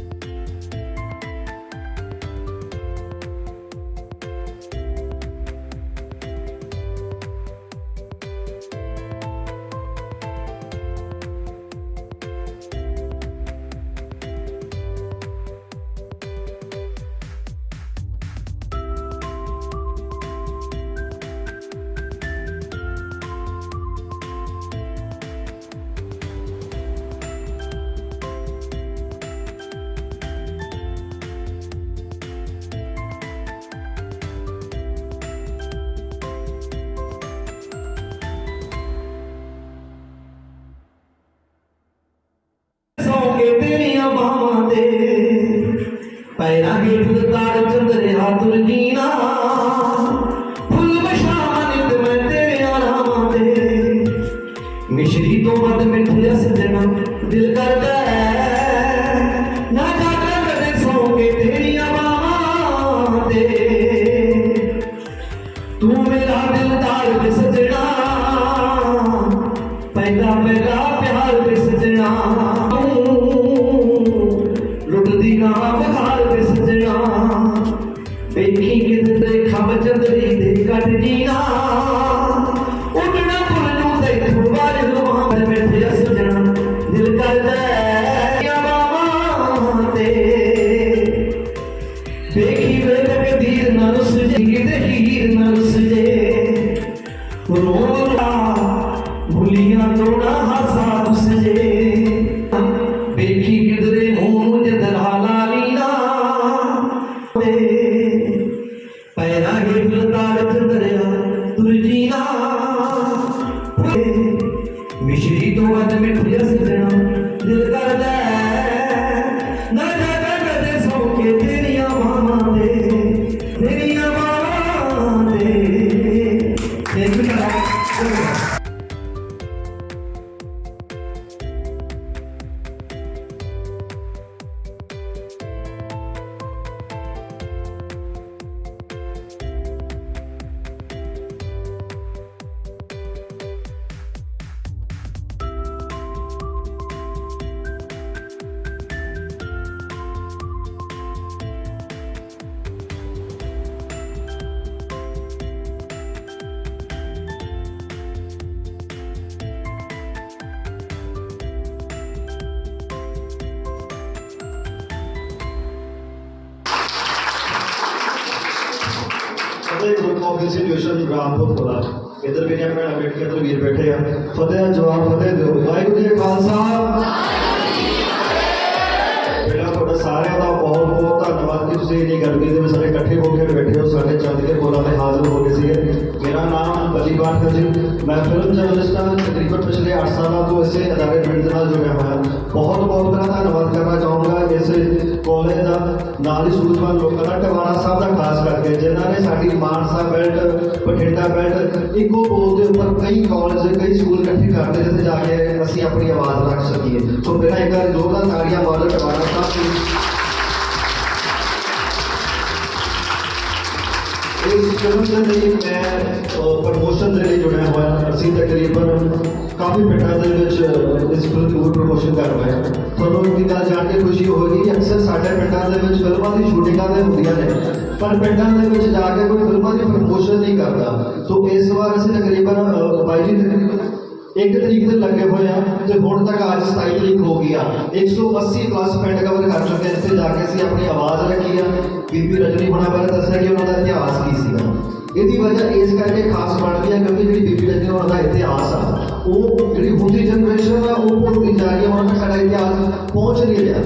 Yeah. Of institution Rampur Khola ਮੇਰੀਆਂ ਭੈਣਾਂ ਬੈਠ ਕੇ ਵੀਰ ਬੈਠੇ ਆ। ਫਤਿਹ ਦਾ ਜਵਾਬ ਫਤਿਹ ਦਿਓ। ਵਾਹਿਗੁਰੂ ਜੀ ਖਾਲਸਾ। ਪਹਿਲਾਂ ਤੁਹਾਡਾ ਸਾਰਿਆਂ ਦਾ ਬਹੁਤ ਬਹੁਤ ਧੰਨਵਾਦ ਕਿ ਤੁਸੀਂ ਇੰਨੀ ਗਰਮੀ ਦੇ ਵਿੱਚ ਸਾਡੇ ਇਕੱਠੇ ਹੋ ਕੇ ਬੈਠੇ ਹੋ। ਸਾਡੇ ਚੰਦ ਕੇ ਕੋਲਾਂ ਤੇ ਹਾਜ਼ਰ ਹੋ ਗਏ ਸੀਗੇ। ਮੇਰਾ ਨਾਮ ਬਲੀ ਬਾਠਕ ਜੀ। ਮੈਂ ਫਿਲਮ ਜਰਨਲਿਸਟ ਹਾਂ। ਤਕਰੀਬਨ ਪਿਛਲੇ 8 ਸਾਲਾਂ ਤੋਂ ਇਸੇ ਅਦਾਰੇ ਪਿੰਡ ਨਾਲ ਜੁੜਿਆ ਹੋਇਆ। ਬਹੁਤ ਬਹੁਤ ਧੰਨਵਾਦ ਕਰਨਾ ਚਾਹੂੰਗਾ। ਇਸ ਕਾਲਜ ਦਾ ਨਾਲ ਹੀ ਸੂਝਵਾਨ ਲੋਕਾਂ ਦਾ ਟਵਾਣਾ ਸਾਹਿਬ ਦਾ ਖਾਸ ਕਰਕੇ, ਜਿਨ੍ਹਾਂ ਨੇ ਸਾਡੀ ਮਾਨਸਾ ਬੈਲਟ, ਬਠਿੰਡਾ ਬੈਲਟ, ਇੱਕੋ ਬੋਲ ਦੇ ਉੱਪਰ ਕਈ ਕਾਲਜ, ਕਈ ਸਕੂਲ ਇਕੱਠੇ ਕਰਦੇ ਜਿੱਥੇ ਜਾ ਕੇ ਅਸੀਂ ਆਪਣੀ ਆਵਾਜ਼ ਰੱਖ ਸਕੀਏ। ਸੋ ਮੇਰਾ ਇੱਕ ਜ਼ੋਰਦਾਰ ਤਾੜੀਆਂ ਮਾਰੋ ਟਵਾਣਾ ਸਾਹਿਬ ਇਸ ਫਿਲਮ ਦੇ ਲਈ ਮੈਂ ਪ੍ਰਮੋਸ਼ਨ ਦੇ ਲਈ ਜੁੜਿਆ ਹੋਇਆ ਅਸੀਂ ਤਕਰੀਬਨ ਕਾਫੀ ਪਿੰਡਾਂ ਦੇ ਵਿੱਚ ਇਸ ਫਿਲਮ ਦੀ ਪ੍ਰਮੋਸ਼ਨ ਕਰ ਰਹੇ ਹਾਂ ਤੁਹਾਨੂੰ ਇਹ ਗੱਲ ਜਾਣ ਕੇ ਖੁਸ਼ੀ ਹੋਵੇਗੀ ਕਿ ਅਕਸਰ ਸਾਡੇ ਪਿੰਡਾਂ ਦੇ ਵਿੱਚ ਫਿਲਮਾਂ ਦੀ ਸ਼ੂਟਿੰਗਾਂ ਤੇ ਹੁੰਦੀਆਂ ਨੇ ਪਰ ਪਿੰਡਾਂ ਦੇ ਵਿੱਚ ਜਾ ਕੇ ਕੋਈ ਫਿਲਮਾਂ ਦੀ ਪ੍ਰਮੋਸ਼ਨ ਨਹੀਂ ਕਰਦਾ ਸੋ ਇਸ ਵਾਰ ਅਸੀਂ ਤਕਰੀਬਨ ਬਾਈ ਜੀ ਤਕਰੀਬਨ ਇੱਕ ਤਰੀਕ ਦੇ ਲੱਗੇ ਹੋਏ ਆ ਤੇ ਹੁਣ ਤੱਕ ਅੱਜ 27 ਤਰੀਕ ਹੋ ਗਈ ਆ। 180 ਪਲੱਸ ਪਿੰਡ ਕਵਰ ਕਰ ਚੁੱਕੇ ਇੱਥੇ ਜਾ ਕੇ ਅਸੀਂ ਆਪਣੀ ਆਵਾਜ਼ ਰੱਖੀ ਆ। ਬੀਬੀ ਰਜਨੀ ਬਣਾ ਬਾਰੇ ਦੱਸਿਆ ਕਿ ਉਹਨਾਂ ਦਾ ਇਤਿਹਾਸ ਕੀ ਸੀਗਾ। ਇਹਦੀ ਵਜ੍ਹਾ ਇਸ ਕਰਕੇ ਖਾਸ ਬਣਦੀ ਹੈ ਕਿਉਂਕਿ ਜਿਹੜੀ ਬੀਬੀ ਰਜਨੀ ਉਹਨਾਂ ਦਾ ਇਤਿਹਾਸ ਆ, ਉਹ ਜਿਹੜੀ ਹੁਣ ਦੀ ਜਨਰੇਸ਼ਨ ਆ, ਉਹ ਭੁੱਲਦੀ ਜਾ ਰਹੀ ਆ। ਉਹਨਾਂ ਤੱਕ ਸਾਡਾ ਇਤਿਹਾਸ ਪਹੁੰਚ ਨਹੀਂ ਰਿਹਾ।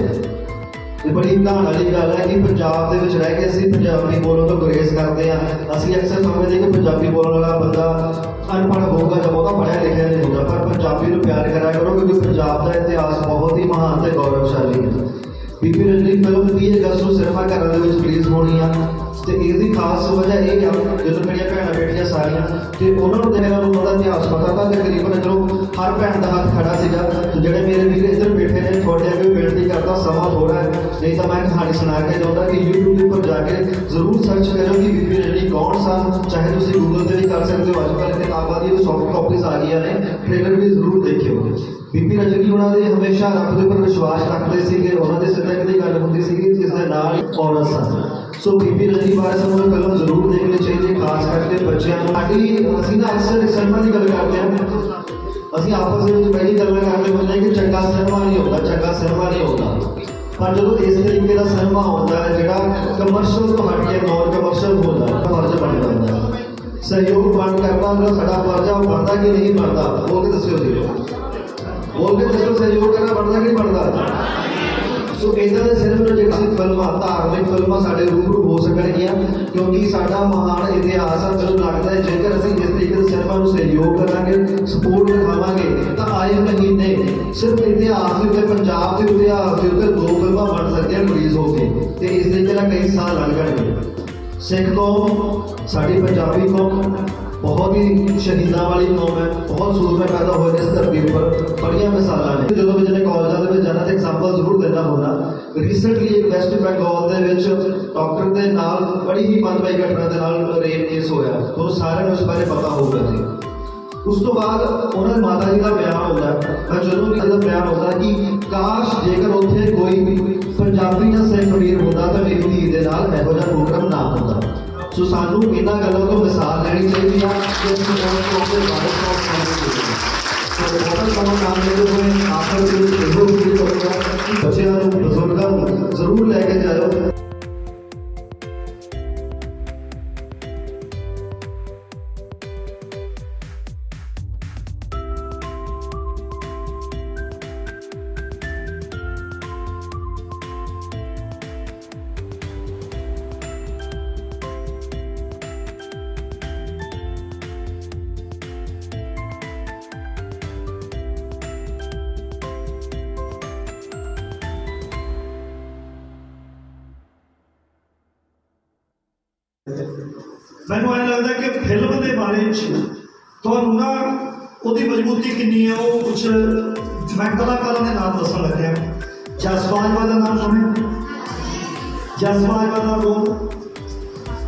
ਇਹ ਬੜੀ ਧਾਨ ਵਾਲੀ ਗੱਲ ਹੈ ਕਿ ਪੰਜਾਬ ਦੇ ਵਿੱਚ ਰਹਿ ਕੇ ਅਸੀਂ ਪੰਜਾਬੀ ਬੋਲਣ ਤੋਂ ਗੁਰੇਜ਼ ਕਰਦੇ ਆ ਅਸੀਂ ਅਕਸਰ ਸਮਝਦੇ ਕਿ ਪੰਜਾਬੀ ਬੋਲਣ ਵਾਲਾ ਬੰਦਾ ਅਨਪੜ੍ਹ ਹੋਊਗਾ ਜਾਂ ਬਹੁਤਾ ਪੜ੍ਹਿਆ ਲਿਖਿਆ ਨਹੀਂ ਹੋਊਗਾ, ਪਰ ਪੰਜਾਬੀ ਨੂੰ ਪਿਆਰ ਕਰਿਆ ਕਰੋ ਕਿਉਂਕਿ ਪੰਜਾਬ ਦਾ ਇਤਿਹਾਸ ਬਹੁਤ ਹੀ ਮਹਾਨ ਤੇ ਗੌਰਵਸ਼ਾਲੀ ਹੈ। ਬੀਬੀ ਰਜਨੀ ਫਿਲਮ 30 ਅਗਸਤ ਨੂੰ ਸਿਨੇਮਾ ਘਰਾਂ ਦੇ ਵਿੱਚ ਰਿਲੀਜ਼ ਹੋਣੀ ਆ ਤੇ ਇਹਦੀ ਖਾਸ ਵਜ੍ਹਾ ਇਹ ਆ ਜਦੋਂ ਮੇਰੀਆਂ ਭੈਣਾਂ ਬੈਠੀਆਂ ਸਾਰੀਆਂ ਤੇ ਉਹਨਾਂ ਨੂੰ ਤੇ ਇਹਨਾਂ ਨੂੰ ਉਹਦਾ ਇਤਿਹਾਸ ਪਤਾ ਤਾਂ ਤਕਰੀਬਨ ਜਦੋਂ ਹਰ ਭੈਣ ਦਾ ਹੱਥ ਖੜਾ ਸੀਗਾ, ਤੇ ਜਿਹੜੇ ਮੇਰੇ ਵੀਰ ਇੱਧਰ ਬੈਠੇ ਨੇ, ਤੁਹਾਡੇ ਅੱਗੇ ਬੇਨਤੀ ਕਰਦਾ ਸਮਾਂ ਥੋੜਾ ਹੈ, ਨਹੀਂ ਤਾਂ ਮੈਂ ਕਹਾਣੀ ਸੁਣਾ ਕੇ ਚਾਹੁੰਦਾ ਕਿ YouTube ਦੇ ਉੱਪਰ ਜਾ ਕੇ ਜ਼ਰੂਰ ਸਰਚ ਕਰਿਓ ਕਿ ਬੀਬੀ ਰਜਨੀ ਕੌਣ ਸਨ, ਚਾਹੇ ਤੁਸੀਂ Google ਤੇ ਵੀ ਕਰ ਸਕਦੇ ਹੋ ਅੱਜ ਕੱਲ੍ਹ ਕਿਤਾਬਾਂ ਦੀ ਸੌਫਟ ਕਾਪੀਜ਼ ਆ ਗਈਆਂ ਨੇ ਟ੍ਰੇਲਰ ਵੀ ਜ਼ਰੂਰ ਦੇਖਿਓ। ਬੀਬੀ ਰਜਨੀ ਉਹਨਾਂ ਦੇ ਹਮੇਸ਼ਾ ਰੱਬ ਦੇ ਉੱਪਰ ਵਿਸ਼ਵਾਸ ਰੱਖਦੇ ਸੀਗੇ, ਉਹਨਾਂ ਦੇ ਸਿੱਧੇ ਦੀ ਗੱਲ ਹੁੰਦੀ ਸੀਗੀ, ਜਿਸ ਦੇ ਨਾਲ ਔਰਤ ਸਨ? ਸੋ ਬੀਬੀ ਰਜਨੀ ਬਾਰੇ ਸਾਨੂੰ ਇਹ ਜ਼ਰੂਰ ਦੇਖਣੀ ਚਾਹੀਦੀ ਖਾਸ ਕਰਕੇ ਬੱਚਿਆਂ ਨੂੰ। ਸਾਡੀ ਅਸੀਂ ਨਾ ਅਕਸਰ ਸਿਨੇਮਾ ਦੀ ਗੱਲ ਕਰਦੇ ਹਾਂ। ਅਸੀਂ ਆਪਸ ਦੇ ਵਿੱਚ ਪਹਿਲੀ ਗੱਲਾਂ ਕਰਦੇ ਹੁੰਦੇ ਕਿ ਚੰਗਾ ਸਿਨੇਮਾ ਨਹੀਂ ਹੁੰਦਾ, ਚੰਗਾ ਸਿਨੇਮਾ ਨਹੀਂ ਹੁੰਦਾ। ਪਰ ਜਦੋਂ ਇਸ ਤਰੀਕੇ ਦਾ ਸਿਨੇਮਾ ਹੁੰਦਾ ਹੈ, ਜਿਹੜਾ ਕਮਰਸ਼ੀਅਲ ਤੋਂ ਹਟ ਕੇ ਨੌਨ ਕਮਰਸ਼ੀਅਲ ਹੁੰਦਾ ਫਰਜ਼ ਬਣ ਜਾਂਦਾ ਸਹਿਯੋਗ ਬਣ ਕਰਨਾ ਜਿਹੜਾ ਸਾਡਾ ਫਰਜ਼ ਆ, ਉਹ ਬਣਦਾ ਕਿ ਨਹੀਂ ਬਣਦਾ, ਬੋਲ ਕੇ ਦੱਸਿਓ ਜੀ। ਬੋਲ ਕੇ ਦੱਸੋ ਸਹਿਯੋਗ ਕਰਨਾ ਬਣਦਾ ਕਿ ਨਹੀਂ ਬਣਦਾ? ਸੋ ਇਦਾਂ ਦੇ ਸਿਰਫ ਨੂੰ ਫਿਲਮਾਂ, ਧਾਰਮਿਕ ਫਿਲਮਾਂ ਸਾਡੇ ਰੂਬਰੂ ਹੋ ਸਕਣਗੀਆਂ, ਕਿਉਂਕਿ ਸਾਡਾ ਮਹਾਨ ਇਤਿਹਾਸ ਆ ਮੈਨੂੰ ਲੱਗਦਾ ਹੈ, ਜੇਕਰ ਅਸੀਂ ਇਸ ਤਰੀਕੇ ਦੇ ਸਿਨੇਮਾ ਨੂੰ ਸਹਿਯੋਗ ਕਰਾਂਗੇ ਸਪੋਰਟ ਦਿਖਾਵਾਂਗੇ, ਤਾਂ ਆਏ ਮਹੀਨੇ ਸਿਰਫ ਇਤਿਹਾਸ ਦੇ ਉੱਤੇ ਪੰਜਾਬ ਦੇ ਇਤਿਹਾਸ ਦੇ ਉੱਤੇ ਦੋ ਫਿਲਮਾਂ ਬਣ ਸਕਦੀਆਂ ਰਿਲੀਜ਼ ਹੋ ਕੇ, ਤੇ ਇਸ ਦੇ ਜਿਹੜਾ ਕਈ ਸਾਲ ਲੰਘ ਜਾਣਗੇ ਸਿੱਖ ਕੌਮ, ਸਾਡੀ ਪੰਜਾਬੀ ਕੌਮ ਬਹੁਤ ਹੀ ਸ਼ਹੀਦਾਂ ਵਾਲੀ ਕੌਮ ਹੈ, ਬਹੁਤ ਸੂਰਮੇ ਪੈਦਾ ਹੋਏ ਨੇ ਇਸ ਧਰਤੀ ਉੱਪਰ, ਬੜੀਆਂ ਮਿਸਾਲਾਂ ਨੇ। ਜਦੋਂ ਵੀ ਜਿਹੜੇ ਕਾਲਜਾਂ ਦੇ ਵਿੱਚ ਜਾਣਾ, ਤੇ ਐਗਜ਼ਾਮਪਲ ਜ਼ਰੂਰ ਦਿੰਦਾ ਹੁੰਦਾ। ਰੀਸੈਂਟਲੀ ਇੱਕ ਵੈਸਟ ਬੰਗਾਲ ਦੇ ਵਿੱਚ ਡਾਕਟਰ ਦੇ ਨਾਲ ਬੜੀ ਹੀ ਮੰਦਭਾਈ ਘਟਨਾ ਦੇ ਨਾਲ ਰੇਪ ਕੇਸ ਹੋਇਆ। ਤੁਹਾਨੂੰ ਸਾਰਿਆਂ ਨੂੰ ਇਸ ਬਾਰੇ ਪਤਾ ਹੋਊਗਾ ਜੀ। ਉਸ ਤੋਂ ਬਾਅਦ ਉਹਨਾਂ ਦੀ ਮਾਤਾ ਜੀ ਦਾ ਬਿਆਨ ਹੁੰਦਾ ਮੈਂ ਜਦੋਂ ਵੀ ਇਹਦਾ ਬਿਆਨ ਹੁੰਦਾ ਕਿ ਕਾਸ਼ ਜੇਕਰ ਉੱਥੇ ਕੋਈ ਵੀ ਪੰਜਾਬੀ ਜਾਂ ਸਿੱਖ ਵੀਰ ਹੁੰਦਾ ਤਾਂ ਮੇਰੀ ਧੀ ਦੇ ਨਾਲ ਇਹੋ ਜਿਹਾ ਪ੍ਰੋਗਰਾਮ ਨਾ ਹੁੰਦਾ। ਸੋ ਸਾਨੂੰ ਇਹਨਾਂ ਗੱਲਾਂ ਤੋਂ ਮਿਸਾਲ ਲੈਣੀ ਚਾਹੀਦੀ ਆ ਕਿ ਅਸੀਂ ਉਹਨਾਂ ਤੋਂ ਆਪਣੇ ਬਾਰੇ ਤੋਂ ਸਮਝਦੇ ਹਾਂ। ਸੋ ਬਹੁਤ ਸਮਾਂ ਕੰਮ ਲੈਂਦੇ ਹੋਏ, ਆਖਰ ਦੇ ਵਿੱਚ ਇਹੋ ਵੀ ਕਰੂੰਗਾ ਕਿ ਬੱਚਿਆਂ ਨੂੰ, ਬਜ਼ੁਰਗਾਂ ਨੂੰ ਜ਼ਰੂਰ ਲੈ ਕੇ ਜਾਇਓ। ਹੈ ਉਹ ਕੁਝ ਮੈਂ ਕਲਾਕਾਰਾਂ ਦੇ ਨਾਮ ਦੱਸਣ ਲੱਗਿਆ ਜਸਵਾਜਵਾ ਦਾ ਨਾਮ ਸੁਣਿਆ ਜਸਵਾਜਵਾ ਦਾ ਰੋਲ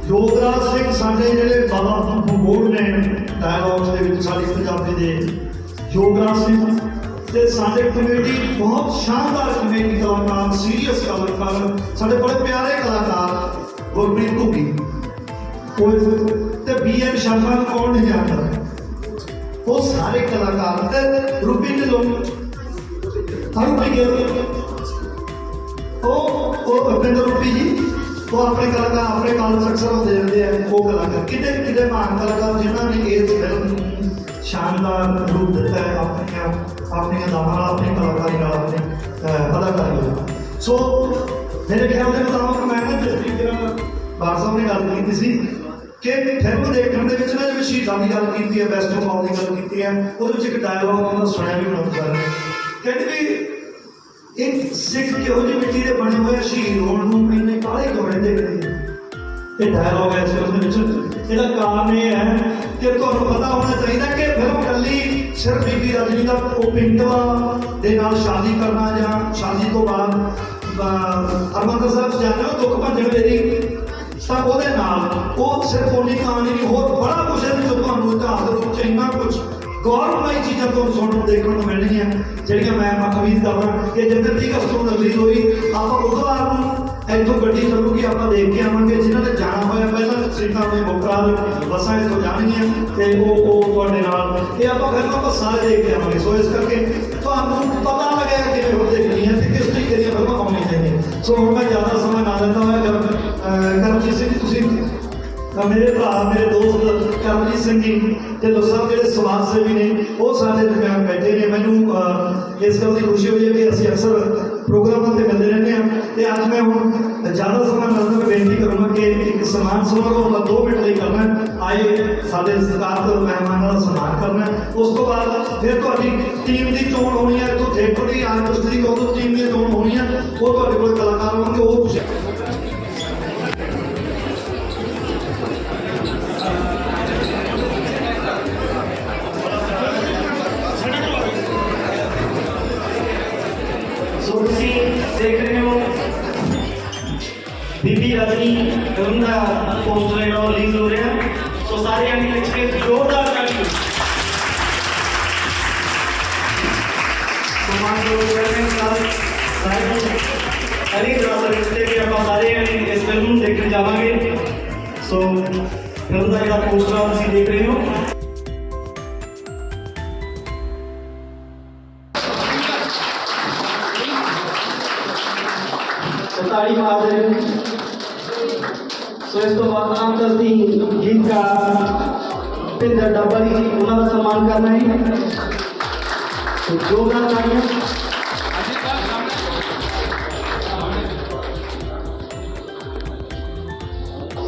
ਯੋਗਰਾਜ ਸਿੰਘ ਸਾਡੇ ਜਿਹੜੇ ਬਾਬਾ ਬੋੜ ਨੇ ਡਾਇਲੌਗਸ ਦੇ ਵਿੱਚ ਸਾਡੀ ਪੰਜਾਬੀ ਦੇ ਯੋਗਰਾਜ ਸਿੰਘ ਤੇ ਸਾਡੇ ਕਮੇਡੀ ਬਹੁਤ ਸ਼ਾਨਦਾਰ ਕਮੇਡੀ ਕਲਾਕਾਰ ਸੀਰੀਅਸ ਕਲਾਕਾਰ ਸਾਡੇ ਬੜੇ ਪਿਆਰੇ ਕਲਾਕਾਰ ਗੁਰਪ੍ਰੀਤ ਘੁੱਗੀ ਉਹ ਤੇ ਬੀ ਐਨ ਸ਼ਰਮਾ ਨੂੰ ਕੌਣ ਨਹੀਂ ਜਾਣਦਾ ਉਹ ਸਾਰੇ ਕਲਾਕਾਰ ਤੇ ਰੂਪੀ ਢਿੱਲੋਂ ਹਰੂ ਵੀ ਉਹ ਉਹ ਅਪਿੰਦਰ ਰੂਪੀ ਜੀ ਉਹ ਆਪਣੇ ਕਲਾਕਾਰ ਆਪਣੇ ਕਾਲ ਸਕਸਰ ਹੁੰਦੇ ਰਹਿੰਦੇ ਆ ਉਹ ਕਲਾਕਾਰ। ਕਿਤੇ ਕਿਤੇ ਮਹਾਨ ਕਲਾਕਾਰ ਜਿਨ੍ਹਾਂ ਨੇ ਇਸ ਫਿਲਮ ਨੂੰ ਸ਼ਾਨਦਾਰ ਰੂਪ ਦਿੱਤਾ ਹੈ ਆਪਣੀਆਂ ਆਪਣੀਆਂ ਦਾਵਾਂ ਨਾਲ ਆਪਣੀ ਕਲਾਕਾਰੀ ਨਾਲ ਆਪਣੀ ਅਹ, ਅਦਾਕਾਰੀ ਨਾਲ। ਸੋ ਮੇਰੇ ਖਿਆਲ ਦੇ ਮੁਤਾਬਕ ਮੈਂ ਨਾ ਜਿਸ ਨਾਲ ਬਾਰ ਸਾਹਿਬ ਨੇ ਗੱਲ ਕੀਤੀ ਸੀ ਕਿ ਫਿਲਮ ਦੇਖਣ ਦੇ ਵਿੱਚ ਨਾ ਜਿਵੇਂ ਸ਼ਹੀਦਾਂ ਦੀ ਗੱਲ ਕੀਤੀ ਹੈ ਬੈਸਟ ਆਫ ਦੀ ਗੱਲ ਕੀਤੀ ਹੈ ਉਹਦੇ ਵਿੱਚ ਇੱਕ ਡਾਇਲੌਗ ਉਹਨਾਂ ਸੁਣਿਆ ਵੀ ਹੋਣਾ ਚਾਹੀਦਾ ਕਹਿੰਦੇ ਵੀ ਇੱਕ ਸਿੱਖ ਕਿਹੋ ਜਿਹੀ ਮਿੱਟੀ ਦੇ ਬਣੇ ਹੋਏ ਸ਼ਹੀਦ ਹੋਣ ਨੂੰ ਇੰਨੇ ਕਾਲੇ ਕੱਪੜੇ ਦੇਖਦੇ ਆ ਇਹ ਡਾਇਲੌਗ ਹੈ ਇਸ ਫਿਲਮ ਦੇ ਵਿੱਚ। ਇਹਦਾ ਕਾਰਨ ਇਹ ਹੈ ਕਿ ਤੁਹਾਨੂੰ ਪਤਾ ਹੋਣਾ ਚਾਹੀਦਾ ਕਿ ਫਿਲਮ ਕੱਲੀ ਸਿਰਫ ਬੀਬੀ ਰਜਨੀ ਦਾ ਉਹ ਪਿੰਡਵਾ ਦੇ ਨਾਲ ਸ਼ਾਦੀ ਕਰਨਾ ਜਾਂ ਸ਼ਾਦੀ ਤੋਂ ਬਾਅਦ ਅਹ, ਹਰਿਮੰਦਰ ਸਾਹਿਬ ਜਾਂਦੇ ਹੋ ਦੁੱਖ ਭੰਜਨ ਮੇਰੀ ਤਾਂ ਉਹਦੇ ਨਾਲ ਉਹ ਸਿਰਫ ਉਹਨੀ ਕਹਾਣੀ ਨਹੀਂ, ਹੋਰ ਬੜਾ ਕੁਝ ਹੈ ਜੋ ਤੁਹਾਨੂੰ ਇਤਿਹਾਸ ਦੇ ਵਿੱਚ ਇੰਨਾ ਕੁਝ ਗੌਰਵਮਈ ਚੀਜ਼ਾਂ ਤੁਹਾਨੂੰ ਸੁਣਨ ਨੂੰ, ਦੇਖਣ ਨੂੰ ਮਿਲਣਗੀਆਂ, ਜਿਹੜੀਆਂ ਮੈਂ ਉਮੀਦ ਕਰਦਾ ਕਿ ਜਦੋਂ ਤੀਕ ਅਸਤੋਂ ਰਿਲੀਜ਼ ਹੋਈ, ਆਪਾਂ ਬੁੱਧਵਾਰ ਨੂੰ ਇੱਥੋਂ ਗੱਡੀ ਚੱਲੂਗੀ, ਆਪਾਂ ਦੇਖ ਕੇ ਆਵਾਂਗੇ, ਜਿਨ੍ਹਾਂ ਨੇ ਜਾਣਾ ਹੋਇਆ, ਪਹਿਲਾਂ ਸੀਟਾਂ ਦੇ ਮੁਕਰਾਲ ਬੱਸਾਂ ਇੱਥੋਂ ਜਾਣਗੀਆਂ ਤੇ ਉਹ ਉਹ ਤੁਹਾਡੇ ਨਾਲ। ਇਹ ਆਪਾਂ ਫਿਰ ਆਪਾਂ ਸਾਰੇ ਦੇਖ ਕੇ ਆਵਾਂਗੇ। ਸੋ ਇਸ ਕਰਕੇ ਤੁਹਾਨੂੰ ਪਤਾ ਲੱਗਿਆ ਕਿਵੇਂ ਉਹ ਦੇਖਣੀ ਹੈ ਤੇ ਕਿਸ ਤਰੀਕੇ ਦੀਆਂ ਫਿਲਮਾਂ ਆਉਣੀਆਂ ਚਾਹੀਦੀਆਂ। ਸੋ ਹੁਣ ਮੈਂ ਜ਼ਿਆਦਾ ਸਮਾਂ ਨਾ ਲੈਂਦਾ ਹੋਇਆ ਕਰ ਕਰਮਜੀਤ ਸਿੰਘ ਤੁਸੀਂ ਤਾਂ ਮੇਰੇ ਭਰਾ, ਮੇਰੇ ਦੋਸਤ, ਕਰਮਜੀਤ ਸਿੰਘ ਜੀ ਤੇ ਲੋਕਾਂ ਜਿਹੜੇ ਸਮਾਜ ਸੇਵੀ ਨੇ, ਉਹ ਸਾਡੇ ਦਰਮਿਆਨ ਬੈਠੇ ਨੇ। ਮੈਨੂੰ ਇਸ ਗੱਲ ਦੀ ਖੁਸ਼ੀ ਹੋਈ ਹੈ ਕਿ ਅਸੀਂ ਅਕਸਰ ਪ੍ਰੋਗਰਾਮਾਂ ਤੇ ਮਿਲਦੇ ਰਹਿੰਦੇ ਹਾਂ ਤੇ ਅੱਜ ਮੈਂ ਹੁਣ ਜ਼ਿਆਦਾ ਸਮਾਂ ਨਾ ਮੈਂ ਬੇਨਤੀ ਕਰੂੰਗਾ ਕਿ ਇੱਕ ਸਮਾਨ ਸਮਾਰੋਹ ਦਾ 2 ਮਿੰਟ ਲਈ ਕਰਨਾ ਆਏ ਸਾਡੇ ਸਤਿਕਾਰਯੋਗ ਮਹਿਮਾਨਾਂ ਦਾ ਸਨਮਾਨ ਕਰਨਾ ਉਸ ਤੋਂ ਬਾਅਦ ਫਿਰ ਤੁਹਾਡੀ ਟੀਮ ਦੀ ਚੋਣ ਹੋਣੀ ਹੈ ਤੋਂ ਥੀਏਟਰ ਦੀ ਆਰਟਿਸਟ ਦੀ ਕਦੋਂ ਟੀਮ ਦੀ ਚੋਣ ਹੋਣੀ ਹੈ। ਉਹ ਤੁਹਾਡੇ ਕੋਲ ਕਲਾਕਾਰ ਹੋਣਗੇ, ਉਹ ਤੁਸੀਂ ਬੀਬੀ ਫਿਲਮ ਦਾ ਪੋਸਟਰ ਹੈ ਉਹ ਰਿਲੀਜ਼ ਹੋ ਰਿਹਾ। ਸੋ ਸਾਰੇ ਆਣੇ ਵਿੱਚ ਜ਼ੋਰਦਾਰ ਤਾਲੀ ਸਮਾਨ ਜੋ ਚੜ੍ਹਨੇ ਸਾਹਿਬ ਸਾਹਿਬ ਅਲੀ ਦਰਵਾਜ਼ੇ ਵਿੱਚ ਕਿ ਆਪਾਂ ਸਾਰੇ ਆਣੇ ਇਸ ਫਿਲਮ ਨੂੰ ਦੇਖਣ ਜਾਵਾਂਗੇ। ਸੋ ਫਿਲਮ ਦਾ ਜਿਹੜਾ ਪੋਸਟਰ ਤੁਸੀਂ ਦੇਖ ਰਹੇ ਹੋ। ਤਾਲੀ ਮਾਰ ਨੇ। ਸੋ ਇਸ ਤੋਂ ਬਾਅਦ ਆਮ ਦਸਤੀ ਗੀਤਕਾਰ ਪਿੰਦਰ ਡੱਬਾ ਜੀ, ਉਹਨਾਂ ਦਾ ਸਨਮਾਨ ਕਰਨਾ ਹੈ। ਸੋ ਜੋਗਦਾਨ ਕਰਾਂਗੇ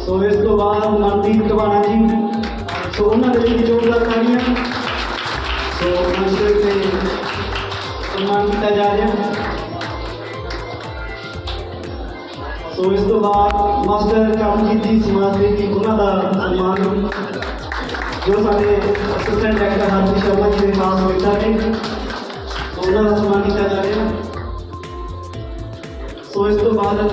ਸੋ ਇਸ ਤੋਂ ਬਾਅਦ ਮਨਦੀਪ ਟਵਾਣਾ ਜੀ, ਸੋ ਉਹਨਾਂ ਦੇ ਵੀ ਜੋਗਦਾਨ ਕਰਾਂਗੇ ਸੋ ਮੰਚ ਤੇ ਸਨਮਾਨ ਕੀਤਾ ਜਾ ਰਿਹਾ ਹੈ। ਸੋ ਇਸ ਤੋਂ ਬਾਅਦ ਮਾਸਟਰ ਕਰਮਜੀਤ ਜੀ ਸਮਾਜ ਸੇਵੀ ਉਹਨਾਂ ਦਾ ਸਨਮਾਨ ਜੋ ਸਾਡੇ ਅਸਿਸਟੈਂਟ ਡਾਇਰੈਕਟਰ ਹਰਪ੍ਰੀਤ ਸ਼ਰਮਾ ਜੀ ਦੇ ਪਾਸ ਬੈਠਾ ਨੇ ਉਹਨਾਂ ਦਾ ਸਨਮਾਨ ਕੀਤਾ ਜਾ ਰਿਹਾ ਸੋ ਇਸ ਤੋਂ ਬਾਅਦ